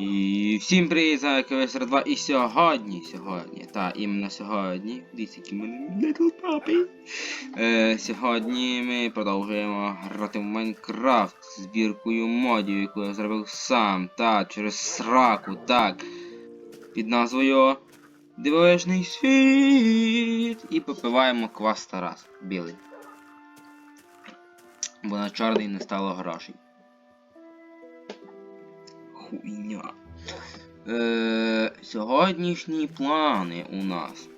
І всім привіт, з вами КВСР 2 і сьогодні, сьогодні, та іменно сьогодні, дивіться, які мене Little Puppy. Е, сьогодні ми продовжуємо грати в Майнкрафт з збіркою модів, яку я зробив сам, та через сраку, так, під назвою Дивовижний світ. І попиваємо квас Тарас, білий. Бо на чорний не стало грошей. Хуйня. Е, сьогоднішні плани у нас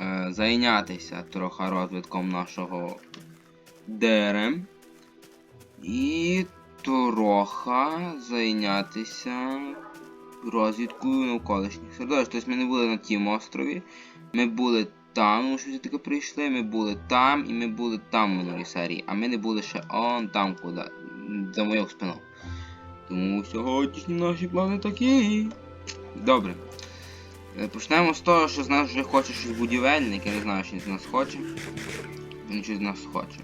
е, зайнятися трохи розвитком нашого ДРМ і трохи зайнятися розвідкою навколишніх середовищ. Тобто ми не були на тім острові, ми були там, ми щось таке прийшли, ми були там і ми були там в минулій серії, а ми не були ще он там куди, за мою спину. Тому сьогоднішні наші плани такі. Добре. Е, Почнемо з того, що з нас вже хоче щось будівельник, я не знаю, що він з нас хоче. Він щось з нас хоче.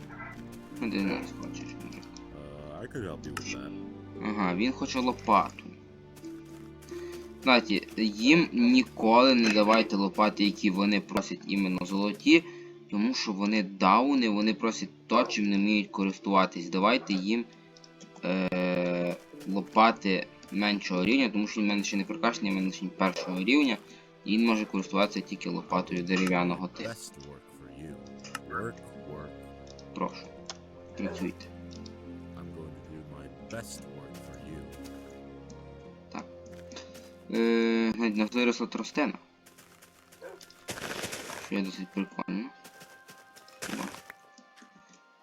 Що ти з нас хочеш? Uh. Ага, він хоче лопату. Знаєте, їм ніколи не давайте лопати, які вони просять іменно золоті, тому що вони дауни, вони просять то, чим не вміють користуватись. Давайте їм е- лопати меншого рівня, тому що він в мене ще не прокачаний, в мене ще першого рівня, і він може користуватися тільки лопатою дерев'яного типу. Прошу. Працюйте. For you. Е, навіть нас виросла тростина. Що є досить прикольно.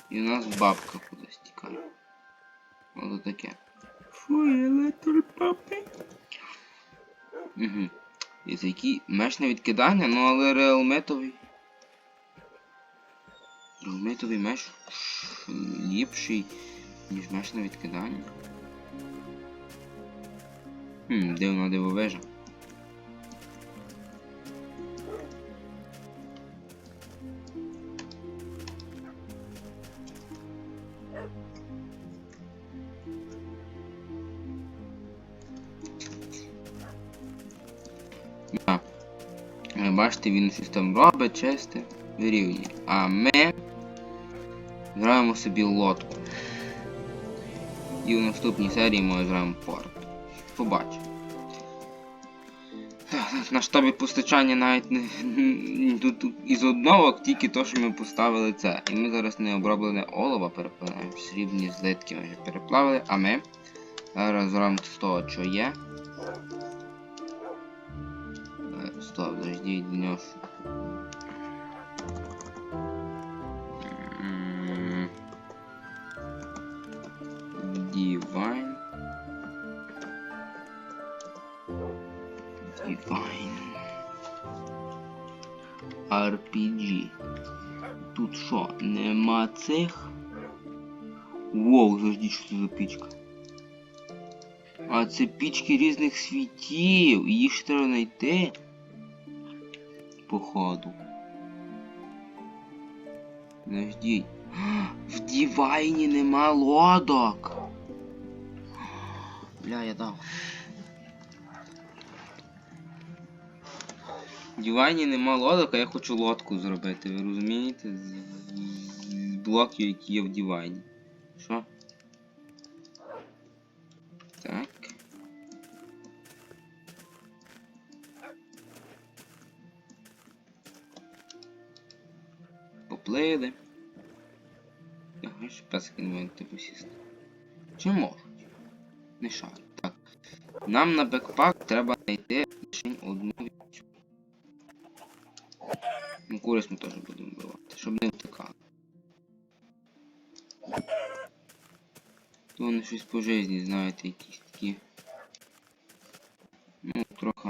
І у нас бабка кудись тікає. Ото таке. Фуй, little puppy. Угу. І це який меч на відкидання, ну але реалметовий. Реалметовий меч ліпший, ніж меч на відкидання. Хм, дивна дивовижа. Бачите, він щось там робить, чисте, вирівнює. А ми граємо собі лодку. І в наступній серії ми граємо порт. Побачимо. На штабі постачання навіть не тут із одного тільки то, що ми поставили це. І ми зараз не оброблене олово переплавляємо. Срібні злитки ми вже переплавили, а ми зараз зробимо з того, що є. Нього. Divine. Divine. RPG. Тут що, нема цих? Воу, завжди що це за пічка. А це пічки різних світів. Їх ж треба знайти. Походу. Подождіть. В Дівайні нема лодок. Бля, я дав. В Дівайні нема лодок, а я хочу лодку зробити, ви розумієте? З, з блоків, які є в Дівайні. Що? Ага, ще песики не можуть типу. Чи можуть? Не шарю. Так. Нам на бекпак треба знайти лише одну вівцю. Ну, курись ми теж будемо вбивати, щоб не втикали. То вони щось по житті, знаєте, якісь такі. Ну, трохи.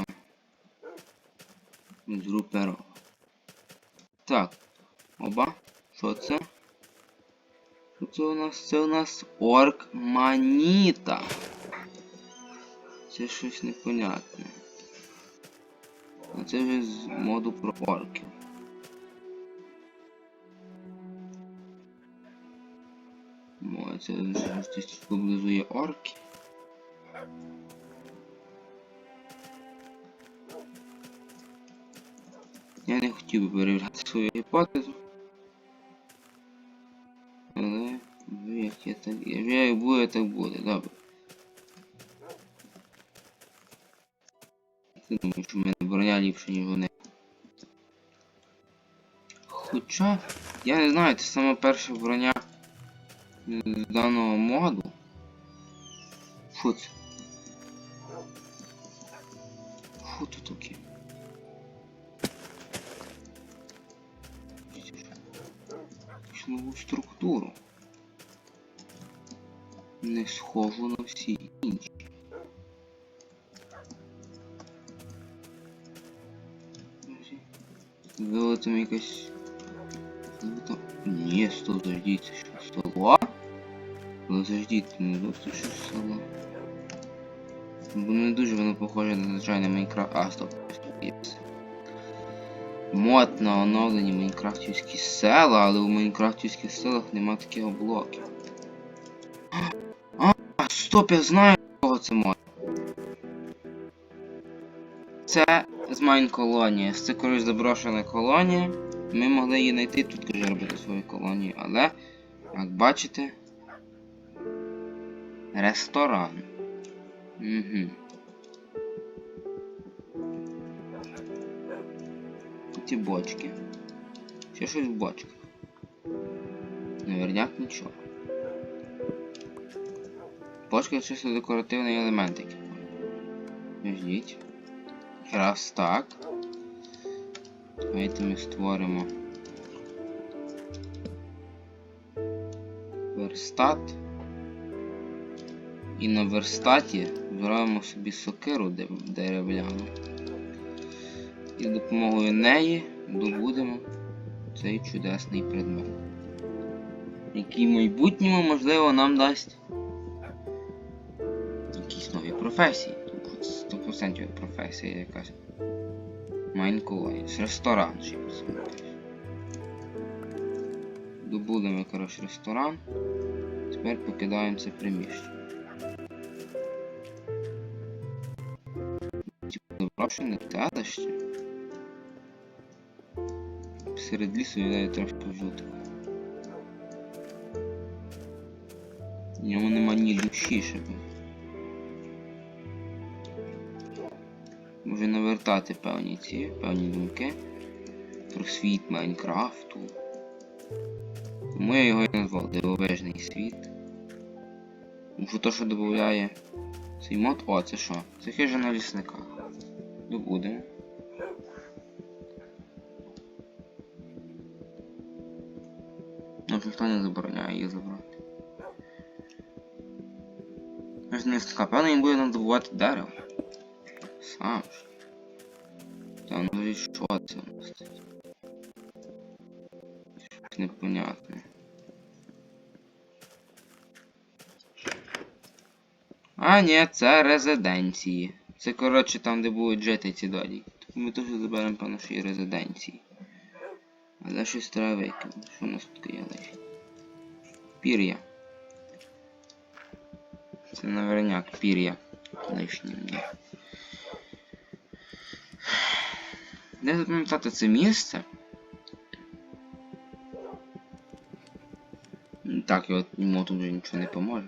Згруперо. Так. це у нас? Це у нас орк оркманіта. Це щось непонятне. А це вже з моду про орків. О, це десь поблизу є орки. Я не хотів би перевіряти свою гіпотезу. Я так. Вже як буде, так буде, добре. Ти думаєш, що в мене броня ліпша, ніж вони. Хоча, я не знаю, це саме перша броня даного моду. Що це? Що тут таке? Якусь структуру. Не схожу на всі інші. Було там якась... Ну. Ні, стоп, заждіть, що, села? Ну заждіть, ну тут це що села? Бо не дуже воно похоже на звичайне Майнкрафт. А, стоп, єпс. Мод на оновлені майнкрафтівські села, але у майнкрафтівських селах нема таких блоків. Стоп, я знаю, кого це мод. Це з Майн колонії. Це колись заброшена колонія. Ми могли її знайти тут, каже, робити свою колонію, але, як бачите, ресторан. Угу. Ці бочки. Ще щось в бочках. Наверняк нічого. Це чисто декоративний елемент який. Ждіть. Раз так. Давайте ми створимо верстат. І на верстаті зробимо собі сокиру дерев'яну. І з допомогою неї добудемо цей чудесний предмет. Який в майбутньому, можливо, нам дасть якісь професії. Тут 100% професія якась. Майнколоніс. Ресторан ще посмотриш. Добудемо, коротше, ресторан. Тепер покидаємо це приміщення. Типу, заброшене селище. Серед лісу виглядає трошки жутко. В ньому нема ні душі ще. Може певні ці, певні думки про світ Майнкрафту. Тому я його і назвав Дивовижний світ. Тому що то, що додає цей мод. О, це що? Це хижа на лісниках. Добудемо. Ну, ніхто не забороняє її забрати. Аж не лісника, певно він буде нам добувати дерево. Сам ж. Та ну і що це у нас тут? Непонятне. А, ні, це резиденції. Це, коротше, там, де будуть жити ці далі. Тому ми теж заберемо по нашій резиденції. Але щось треба викинути. Що у нас тут є лежить? Пір'я. Це наверняк пір'я. Лишнє мені. Де запам'ятати це місце? Так, от йому тут вже нічого не поможе.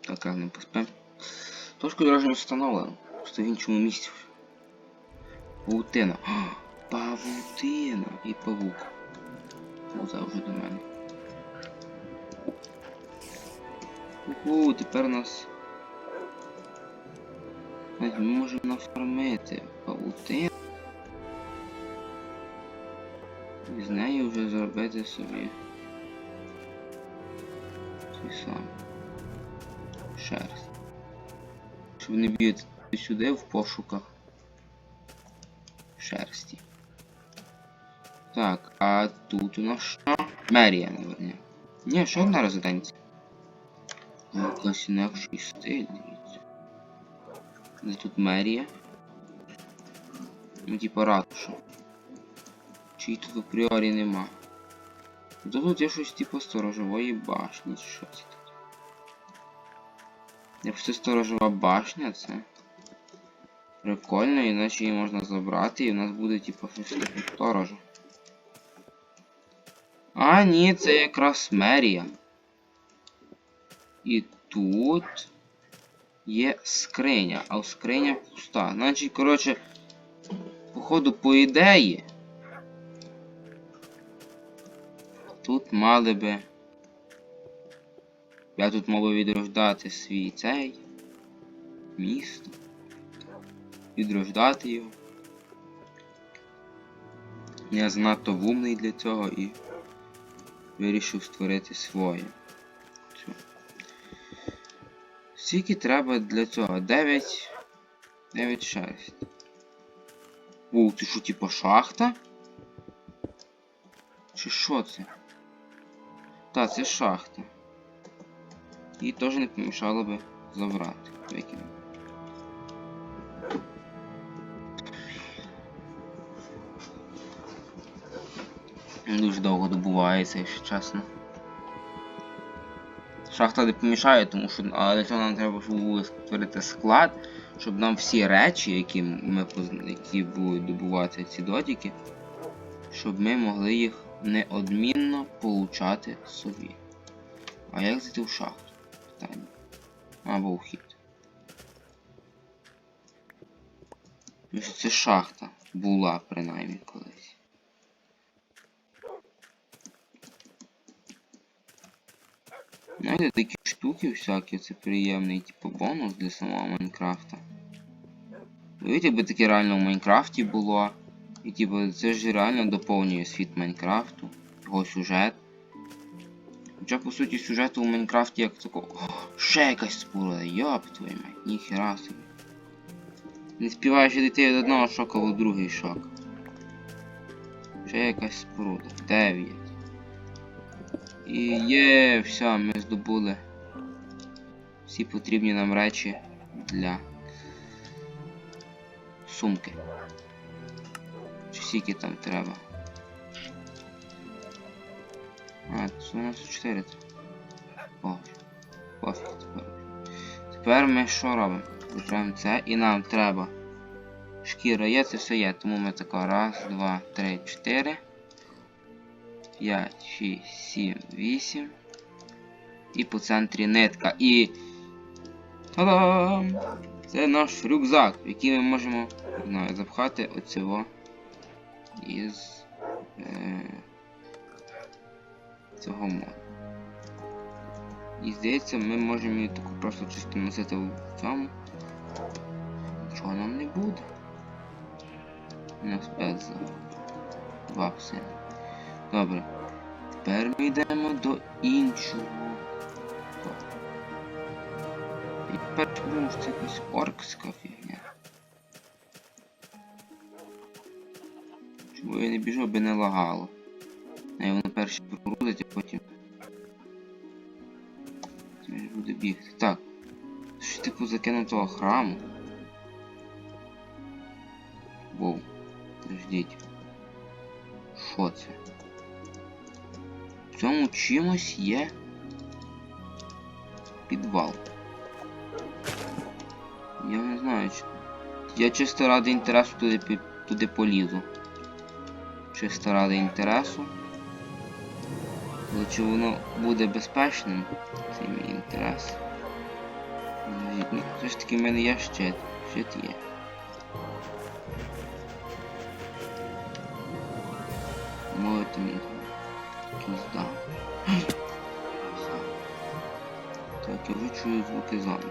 Так, не поспем. Точку дорожнього встановлено. Просто в іншому місці. Павутина. Павутина і павук. Оце вже до мене. Уху, тепер нас. Ми можемо нафармити павутину. І з нею вже зробити собі. Той сам. Шерсть. Щоб не бігати сюди в пошуках шерсті. Так, а тут у нас що? Мерія, наверное. Ні, що на резиденції? Ну, Якось інакший стиль. Де тут мерія? Ну, типа ратуша. Чи тут апріорі нема? То тут є щось типу сторожової башні, що це тут? Якщо сторожова башня, це. Прикольно, іначе її можна забрати, і в нас буде типу щось сторожа. А, ні, це якраз мерія. І тут є скриня, а скриня пуста. Значить, коротше, походу, по ідеї. Тут мали би. Я тут мав би відрождати свій цей місто. Відрождати його. Я занадто вумний для цього і вирішив створити своє. Скільки треба для цього? 9. 9 шерсть. О, це що, типа шахта? Чи що це? Та, це шахта. І теж не помішало би забрати. Викинути. Дуже довго добувається, якщо чесно. Шахта не помішає, тому що для цього нам треба було створити склад, щоб нам всі речі, які ми які будуть добувати ці дотики, щоб ми могли їх неодмінно получати собі. А як зайти в шахту? Питання. Або в хід. Це шахта була принаймні колись. Знаєте, такі штуки всякі, це приємний типу бонус для самого Майнкрафта. Уявіть, якби таке реально в Майнкрафті було. І типу це ж реально доповнює світ Майнкрафту, його сюжет. Хоча по суті сюжету в Майнкрафті як такого. О, ще якась споруда, йоп твою мать, ніхера собі. Не співаєш дійти від одного шока в другий шок. Ще якась споруда. Дев'ять. І є, все, ми здобули всі потрібні нам речі для сумки. Чи скільки там треба? А, це у нас 4. О, пофіг тепер. Тепер ми що робимо? Вибираємо це і нам треба. Шкіра є, це все є, тому ми тако раз, два, три, чотири. 5, 6, 7, 8. І по центрі нитка. І. Та-дам! Це наш рюкзак, який ми можемо не знаю, запхати оцього із е, цього моду. І здається, ми можемо її таку просто чисто носити в цьому. Нічого нам не буде. У нас без два пси. Добре. Тепер ми йдемо до іншого. І тепер думаю, що це якась оркська фігня. Чому я не біжу, аби не лагало. А воно перші прогрузить, а потім. Це буде бігти. Так. Що типу закинутого храму? Воу. Подождіть. Що це? В цьому чимось є підвал. Я не знаю, чи... Я чисто ради інтересу туди, туди полізу. Чисто ради інтересу. Але чи воно буде безпечним, це мій інтерес. Ну, все ж таки в мене є щит. Щит є. Можете мені Пізда. Так, я вже чую звуки зомбі.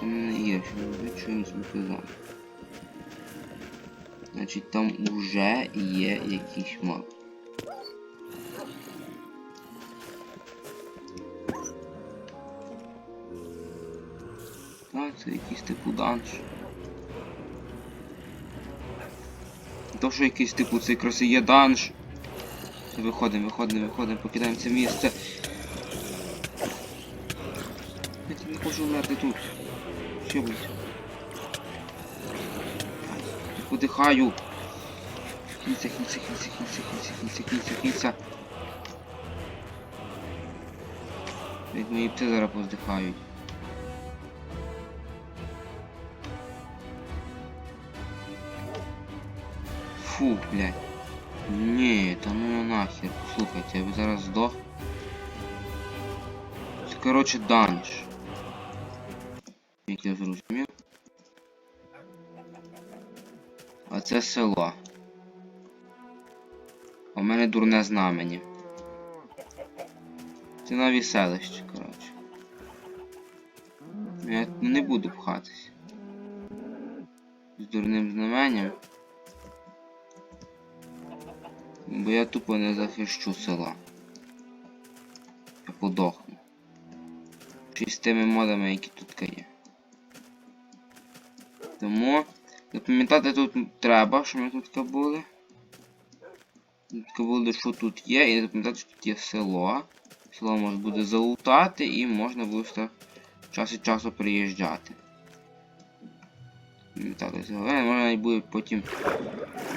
Це мене є, що я вже звуки зомбі. Значить там уже є якийсь моб. Так, це якийсь типу данж. То, що якийсь типу цей краси є данж. Виходимо, виходимо, виходимо, покидаємо це місце. Я не хочу вмерти тут. Що будь? Подихаю. Хільця, хільця, хільця, хільця, хільця, хільця, хільця, хільця. Як мої пси зараз поздихають. Фу, блядь. Ні, та ну нахер. Слухайте, я би зараз здох. Це, коротше, данж. Як я зрозумів. А це село. В мене дурне знамені. Це нові селище, коротше. Я не буду пхатись. З дурним знаменем. Бо я тупо не захищу села. Я подохну. Чи з тими модами, які тут є. Тому запам'ятати тут треба, що ми тут були. Тут були, що тут є, і запам'ятати, що тут є село. Село можна буде залутати і можна буде час від часу приїжджати. Цього. Е, Можна буде потім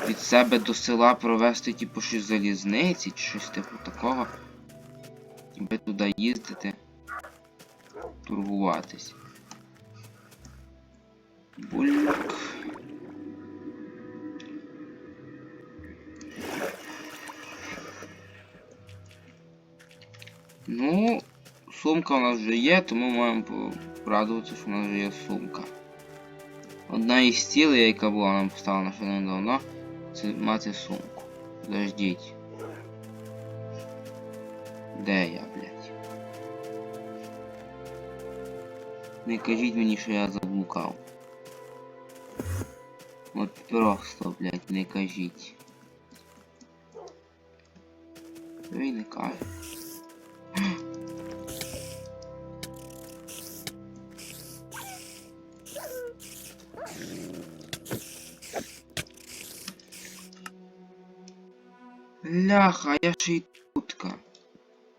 від себе до села провести типу щось залізниці чи щось типу такого. Тебе туди їздити. Торгуватись. Бульк. Ну, сумка у нас вже є, тому маємо порадуватися, що у нас вже є сумка. Одна із цілей, яка була нам поставлена ще недавно, це мати сумку. Подождіть. Де я, блядь? Не кажіть мені, що я заблукав. От просто, блядь, не кажіть. Ви й не кажете. Ляха, я ще й тутка.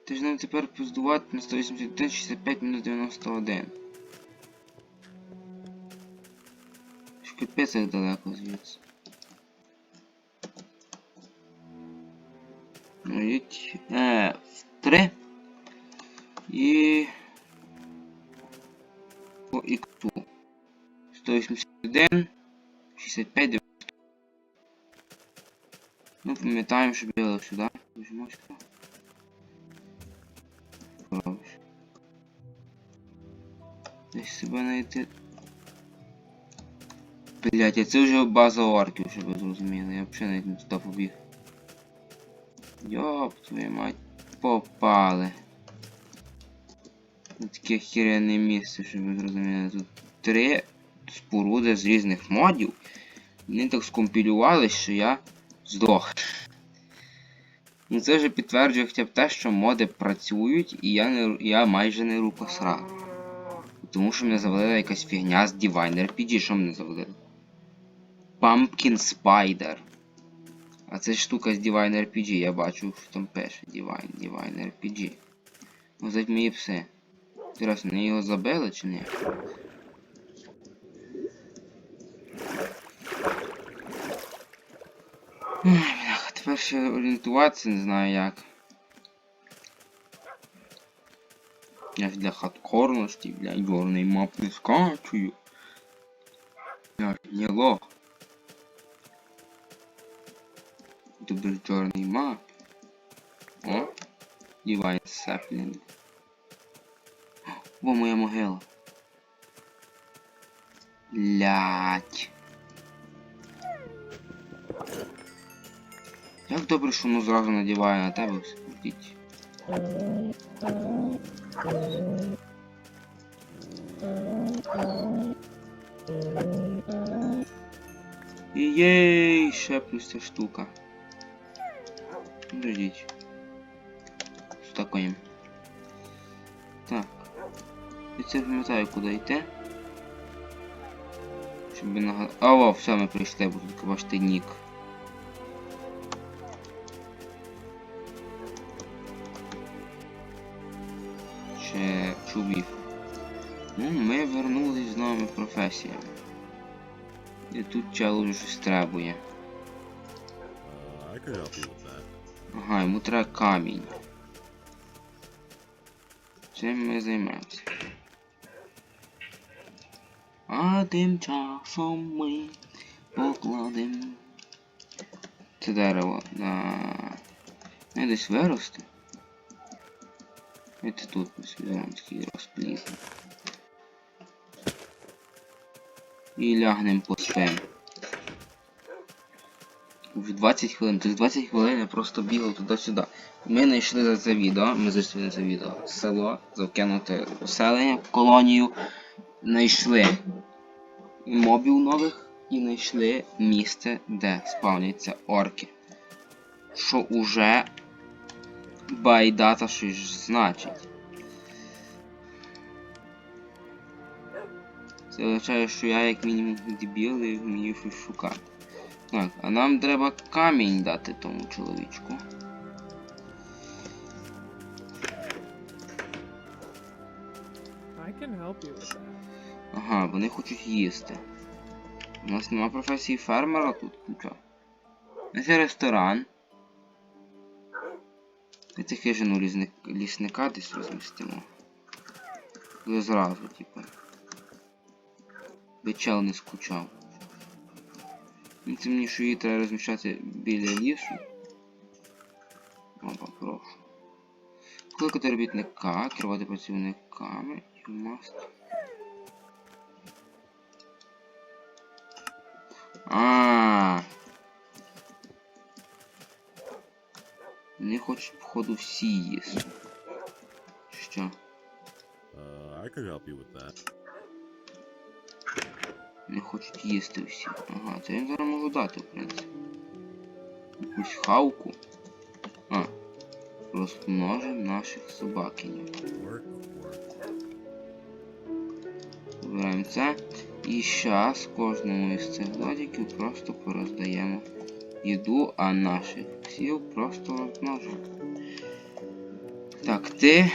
Ти ж нам тепер пиздувати на 181, 65 мінус 91. Ж капець як далеко звідси. Ну їдь. Е, в 3. І... По іксу. 181, 65, 90. Ну, пам'ятаємо, що біло сюди. Візьмемо сюди. Десь себе знайти. Блять, а це вже база орків, щоб ви зрозуміли. Я взагалі навіть не туди побіг. Йоп, твою мать, попали. На таке хіряне місце, щоб ви зрозуміли. Тут три споруди з різних модів. Вони так скомпілювали, що я здох. Ну це вже підтверджує хоча б те, що моди працюють, і я не я майже не рукосрав. Тому що мене завалила якась фігня з Divine RPG, що мене завалило? Pumpkin Spider. А це штука з Divine RPG, я бачу, що там пише Divine, Divine RPG. Ну зать мої пси. Інтересно, вони його забили чи ні? Бляха, тепер ще орієнтуватися не знаю як. Я ж для хардкорності, бля, чорний мап не скачую. Я ж не лох. Добре чорний мап. О, Divine Sapling. Во моя могила. Блять. Як добре, що воно зразу надіває на тебе. Йдіть. І єй, ще плюс ця штука. Подождіть. Що такое? Так. Я це пам'ятаю, куди йти. Щоб нагад... А, о, все, ми прийшли, бо тут бачите нік. Чубів. Ну, ми вернулись з новими професіями. І тут вже щось требує. Ага, йому треба камінь. Чим ми займемося? А тим часом ми покладемо Це дерево. На... Не десь виросте. Це тут візьмемо такий розпліт. І лягнем поспим. Вже 20 хвилин, тобто 20 хвилин я просто бігав туди-сюди. Ми знайшли за це відео, ми зайшли за відео. Село, закинуте поселення, колонію. Знайшли мобів нових і знайшли місце, де спавняться орки. Що уже байдата щось значить. Це означає, що я як мінімум дебіл і вмію щось шукати. Так, а нам треба камінь дати тому чоловічку. I can help you with that. Ага, вони хочуть їсти. У нас нема професії фермера тут куча. Це ресторан. Давайте хижину лісник... лісника десь розмістимо. Ви зразу, типу. Би не скучав. Ну, Це мені що її треба розміщати біля лісу. Опа, прошу. Кликати робітника, керувати працівниками. Must. А. Не хочуть, походу, всі їсти. Що? Uh, I could help you with that. Не хочуть їсти всі. Ага, це я зараз можу дати, в принципі. Якусь хавку. А. Розмножимо наших собакинів. Вибираємо це. І зараз кожному із цих злодіків просто пороздаємо їду, а наших псів просто розмножимо. Так, ти.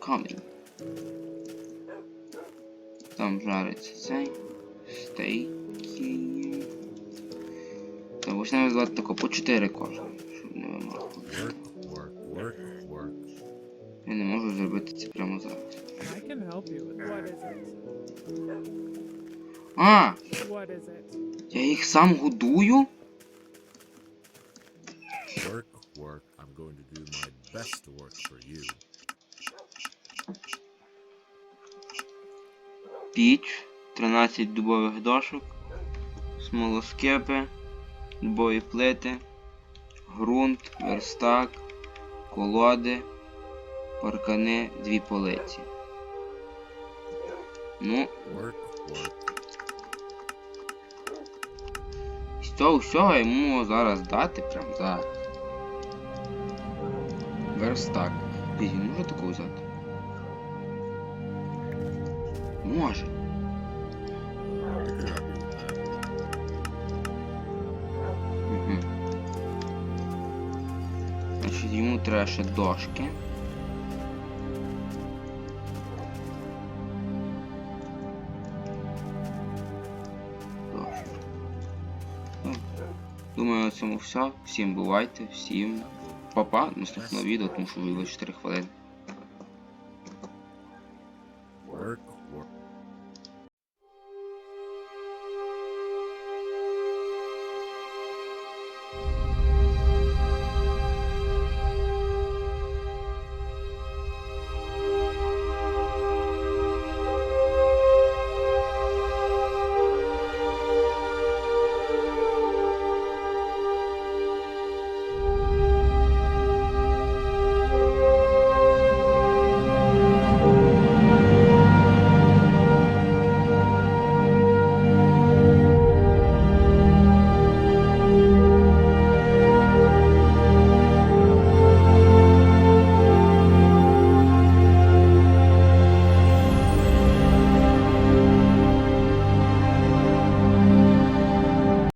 Coming. Там жариться цей. Стейки. Та почнемо звати тако по 4 кожен, щоб не вимахувати. Я не можу зробити це прямо зараз. I can help you with. What is it? А! Я їх сам годую? Піч, 13 дубових дошок, смолоскипи, дубові плити, ґрунт, верстак, колоди, паркани, дві полиці. Ну, з цього всього йому зараз дати, прям зараз. Верстак. Він може таку взяти? Може. Значить, треба ще дошки. Дошки. Ну, Думаю, на цьому все. Всім бувайте, всім па-па. Наступного відео, тому що вийшло 4 хвилини.